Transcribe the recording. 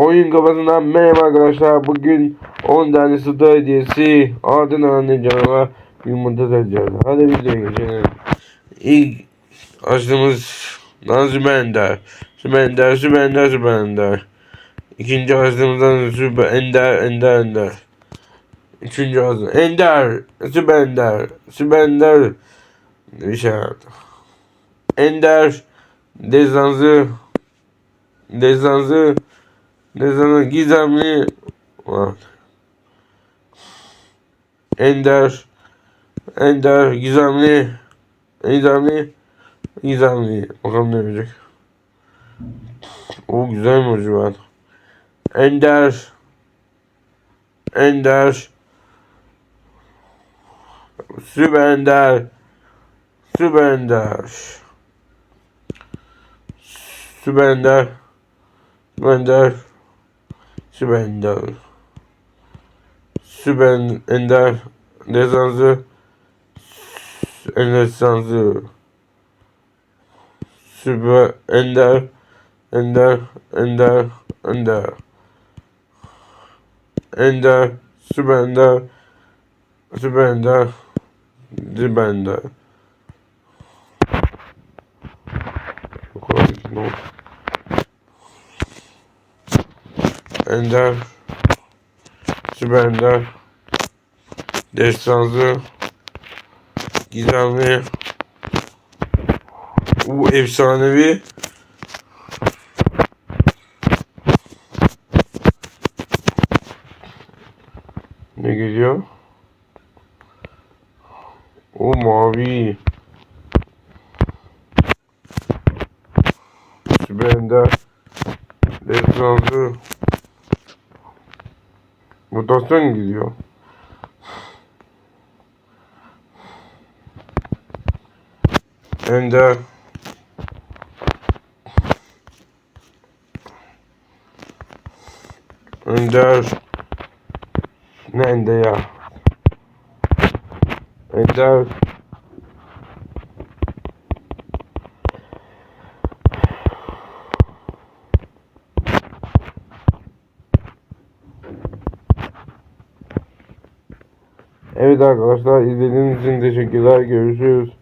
Oyun kafasından merhaba arkadaşlar. Bugün 10 tane star hediyesi ardından anne canavar yumurta edeceğiz. Hadi videoya geçelim. İlk açtığımız Nazım Ender. Süper Ender, Süper Ender, Süper Ender. İkinci açtığımızdan Süper Ender, Ender, Ender. Üçüncü açtığımız Ender, Süper Ender, Süper Ender. Bir şey Destansı, Destansı gizemli var. Ender, Ender, gizemli, gizemli, gizemli. Bakalım ne olacak. O güzel emoji var. Ender, Ender, Süper Ender, Süper Ender. Sübender. Sübender. Sübender. Sübender. Desansı. Enesansı. Süper Ender. Ender. Ender. Ender. Ender. Sübender. Sübender. Sübender. No. Ender, Süper Ender, Destansı, Gizemli, bu efsanevi, ne geliyor? O mavi. Süper Ender, Destansı, Mutasyon gidiyor. Ender. Ender. Ne Ender ya? Ender. Evet arkadaşlar izlediğiniz için teşekkürler. Görüşürüz.